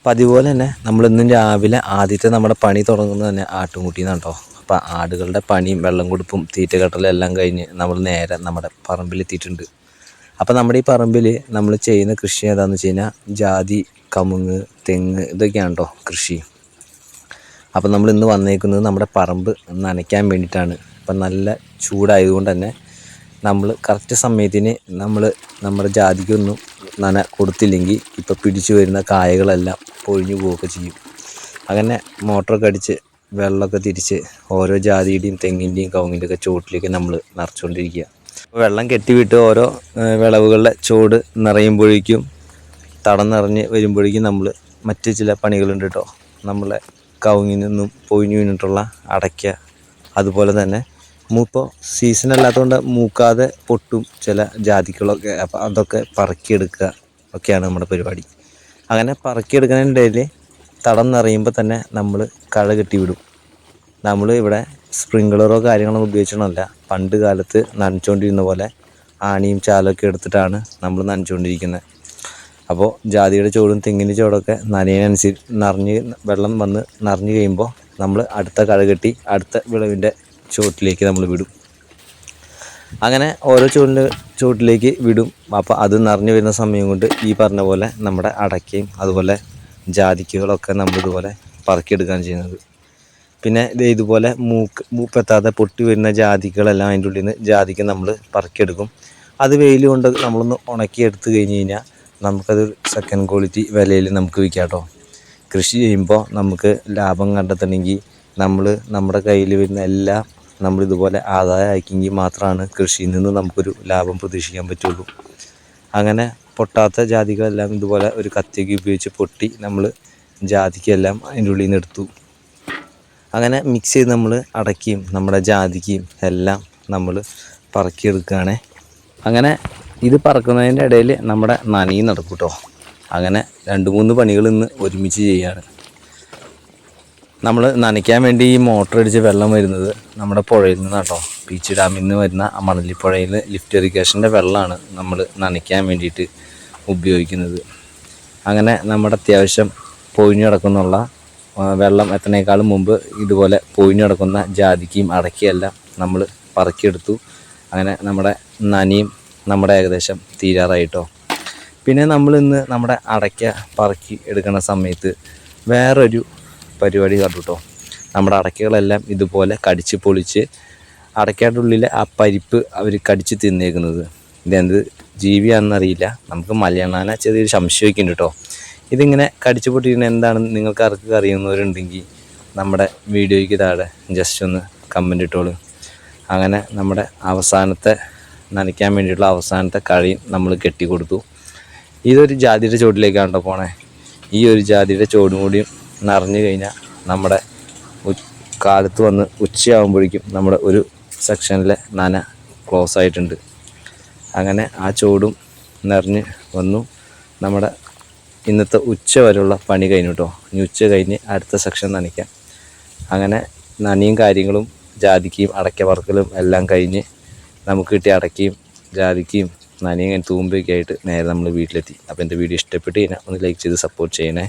അപ്പം അതുപോലെ തന്നെ നമ്മളിന്നും രാവിലെ ആദ്യത്തെ നമ്മുടെ പണി തുടങ്ങുന്നത് തന്നെ ആട്ടുംകുട്ടിന്നാണ് കേട്ടോ അപ്പോൾ ആടുകളുടെ പണിയും വെള്ളം കൊടുപ്പും തീറ്റ കെട്ടലും എല്ലാം കഴിഞ്ഞ് നമ്മൾ നേരെ നമ്മുടെ പറമ്പിലെത്തിയിട്ടുണ്ട് അപ്പോൾ നമ്മുടെ ഈ പറമ്പിൽ നമ്മൾ ചെയ്യുന്ന കൃഷി ഏതാണെന്ന് വെച്ച് കഴിഞ്ഞാൽ ജാതി കമുങ്ങ് തെങ്ങ് ഇതൊക്കെയാണ് കേട്ടോ കൃഷി. അപ്പോൾ നമ്മൾ ഇന്ന് വന്നേക്കുന്നത് നമ്മുടെ പറമ്പ് നനയ്ക്കാൻ വേണ്ടിയിട്ടാണ്. അപ്പം നല്ല ചൂടായതുകൊണ്ട് തന്നെ നമ്മൾ കറക്റ്റ് സമയത്തിന് നമ്മൾ നമ്മുടെ ജാതിക്കൊന്നും നന കൊടുത്തില്ലെങ്കിൽ ഇപ്പോൾ പിടിച്ചു വരുന്ന കായകളെല്ലാം പൊഴിഞ്ഞു പോവുകയൊക്കെ ചെയ്യും. അങ്ങനെ മോട്ടറൊക്കെ അടിച്ച് വെള്ളമൊക്കെ തിരിച്ച് ഓരോ ജാതിയുടെയും തെങ്ങിന്റെയും കവുങ്ങിന്റെയൊക്കെ ചുവട്ടിലേക്ക് നമ്മൾ നിറച്ചുകൊണ്ടിരിക്കുക. വെള്ളം കെട്ടിവിട്ട് ഓരോ വിളവുകളുടെ ചുവട് നിറയുമ്പോഴേക്കും തടം നിറഞ്ഞ് വരുമ്പോഴേക്കും നമ്മൾ മറ്റ് ചില പണികളുണ്ട് കേട്ടോ. നമ്മളെ കവുങ്ങിൽ നിന്നും പൊഴിഞ്ഞു വീണിട്ടുള്ള അടയ്ക്ക അതുപോലെ തന്നെ മൂപ്പോൾ സീസൺ അല്ലാത്തതുകൊണ്ട് മൂക്കാതെ പൊട്ടും ചില ജാതികളൊക്കെ അപ്പം അതൊക്കെ പറക്കിയെടുക്കുക ഒക്കെയാണ് നമ്മുടെ പരിപാടി. അങ്ങനെ പറക്കിയെടുക്കുന്നതിനിടയിൽ തടം നിറയുമ്പോൾ തന്നെ നമ്മൾ കള കെട്ടി വിടും നമ്മൾ ഇവിടെ സ്പ്രിങ്ക്ലറോ കാര്യങ്ങളോ ഉപയോഗിച്ചിട്ടല്ല പണ്ട് കാലത്ത് നനച്ചുകൊണ്ടിരുന്ന പോലെ ആണിയും ചാലൊക്കെ എടുത്തിട്ടാണ് നമ്മൾ നനച്ചുകൊണ്ടിരിക്കുന്നത് അപ്പോൾ ജാതിയുടെ ചോടും തെങ്ങിന്റെ ചോടൊക്കെ നനയനുസരിച്ച് നിറഞ്ഞ് വെള്ളം വന്ന് നിറഞ്ഞു കഴിയുമ്പോൾ നമ്മൾ അടുത്ത കള കെട്ടി അടുത്ത വിളവിന്റെ ചുവട്ടിലേക്ക് നമ്മൾ വിടും. അങ്ങനെ ഓരോ ചുവടിന്റെ ചുവട്ടിലേക്ക് വിടും. അപ്പോൾ അത് നിറഞ്ഞു വരുന്ന സമയം കൊണ്ട് ഈ പറഞ്ഞ പോലെ നമ്മുടെ അടയ്ക്കയും അതുപോലെ ജാതിക്കുകളൊക്കെ നമ്മളിതുപോലെ പറക്കിയെടുക്കുകയാണ് ചെയ്യുന്നത്. പിന്നെ ഇതുപോലെ മൂക്ക് മൂപ്പെത്താതെ പൊട്ടി വരുന്ന ജാതികളെല്ലാം അതിന്റെ ഉള്ളിൽ നിന്ന് ജാതിക്ക് നമ്മൾ പറക്കിയെടുക്കും. അത് വെയിൽ കൊണ്ട് നമ്മളൊന്ന് ഉണക്കി എടുത്ത് കഴിഞ്ഞ് കഴിഞ്ഞാൽ നമുക്കത് സെക്കൻഡ് ക്വാളിറ്റി വിലയിൽ നമുക്ക് വിൽക്കാം കേട്ടോ. കൃഷി ചെയ്യുമ്പോൾ നമുക്ക് ലാഭം കണ്ടെത്തണമെങ്കിൽ നമ്മൾ നമ്മുടെ കയ്യിൽ വരുന്ന എല്ലാം നമ്മൾ ഇതുപോലെ ആദായമാക്കിയെങ്കിൽ മാത്രമാണ് കൃഷിയിൽ നിന്ന് നമുക്കൊരു ലാഭം പ്രതീക്ഷിക്കാൻ പറ്റുള്ളൂ. അങ്ങനെ പൊട്ടാത്ത ജാതികളെല്ലാം ഇതുപോലെ ഒരു കത്തിയൊക്കെ ഉപയോഗിച്ച് പൊട്ടി നമ്മൾ ജാതിക്കെല്ലാം അതിന്റെ ഉള്ളിൽ നിന്ന് എടുത്തു. അങ്ങനെ മിക്സ് ചെയ്ത് നമ്മൾ അടയ്ക്കുകയും നമ്മുടെ ജാതിക്കയും എല്ലാം നമ്മൾ പറക്കിയെടുക്കുകയാണ്. അങ്ങനെ ഇത് പറക്കുന്നതിന്റെ ഇടയിൽ നമ്മുടെ നനയും നടക്കും കേട്ടോ അങ്ങനെ രണ്ട് മൂന്ന് പണികൾ ഇന്ന് ഒരുമിച്ച് ചെയ്യാണ് നമ്മൾ നനയ്ക്കാൻ വേണ്ടി ഈ മോട്ടർ അടിച്ച് വെള്ളം വരുന്നത് നമ്മുടെ പുഴയിൽ നിന്നാണ് കേട്ടോ ബീച്ച് ഡാമിൽ നിന്ന് വരുന്ന മണലിപ്പുഴയിൽ ലിഫ്റ്റ് ഇറിഗേഷന്റെ വെള്ളമാണ് നമ്മൾ നനയ്ക്കാൻ വേണ്ടിയിട്ട് ഉപയോഗിക്കുന്നത്. അങ്ങനെ നമ്മുടെ അത്യാവശ്യം പൊഴിഞ്ഞു കിടക്കുന്നുള്ള വെള്ളം എത്തണേക്കാളും മുമ്പ് ഇതുപോലെ പൊഴിഞ്ഞു കിടക്കുന്ന ജാതിക്കയും അടക്കിയെല്ലാം നമ്മൾ പറക്കിയെടുത്തു. അങ്ങനെ നമ്മുടെ നനിയും നമ്മുടെ ഏകദേശം തീരാറായിട്ടോ. പിന്നെ നമ്മൾ ഇന്ന് നമ്മുടെ അടയ്ക്ക പറക്കി എടുക്കുന്ന സമയത്ത് വേറൊരു പരിപാടി കണ്ടു കേട്ടോ നമ്മുടെ അടയ്ക്കകളെല്ലാം ഇതുപോലെ കടിച്ച് പൊളിച്ച് അടയ്ക്കയുടെ ഉള്ളിലെ ആ പരിപ്പ് അവർ കടിച്ച് തിന്നേക്കുന്നത്. ഇതെന്ത് ജീവിയാണെന്നറിയില്ല. നമുക്ക് മലയാളാന ചെറിയൊരു സംശയമൊക്കെ ഉണ്ട് കേട്ടോ. ഇതിങ്ങനെ കടിച്ച് പൊട്ടിയിരുന്ന എന്താണെന്ന് നിങ്ങൾക്ക് ആർക്കൊക്കെ അറിയുന്നവരുണ്ടെങ്കിൽ നമ്മുടെ വീഡിയോയ്ക്ക് താഴെ ജസ്റ്റ് ഒന്ന് കമന്റ് ഇട്ടോളൂ. അങ്ങനെ നമ്മുടെ അവസാനത്തെ നനയ്ക്കാൻ വേണ്ടിയിട്ടുള്ള അവസാനത്തെ കഴിയും നമ്മൾ കെട്ടിക്കൊടുത്തു. ഇതൊരു ജാതിയുടെ ചോട്ടിലേക്കാണ് കേട്ടോ പോണേ. ഈ ഒരു ജാതിയുടെ ചോടും കൂടിയും നിറഞ്ഞു കഴിഞ്ഞാൽ നമ്മുടെ കാലത്ത് വന്ന് ഉച്ചയാകുമ്പോഴേക്കും നമ്മുടെ ഒരു സെക്ഷനിലെ നന ക്ലോസ് ആയിട്ടുണ്ട്. അങ്ങനെ ആ ചോടും നിറഞ്ഞ് വന്നു. നമ്മുടെ ഇന്നത്തെ ഉച്ച വരെയുള്ള പണി കഴിഞ്ഞു കേട്ടോ ഇനി ഉച്ച കഴിഞ്ഞ് അടുത്ത സെക്ഷൻ നനയ്ക്കാം. അങ്ങനെ നനിയും കാര്യങ്ങളും ജാതിക്കയും അടയ്ക്ക വറക്കലും എല്ലാം കഴിഞ്ഞ് നമുക്ക് കിട്ടിയ അടയ്ക്കയും ജാതിക്കയും നനിയും തൂമ്പയൊക്കെ ആയിട്ട് നേരെ നമ്മൾ വീട്ടിലെത്തി. അപ്പോൾ എന്റെ വീഡിയോ ഇഷ്ടപ്പെട്ട് കഴിഞ്ഞാൽ ഒന്ന് ലൈക്ക് ചെയ്ത് സപ്പോർട്ട് ചെയ്യണേ.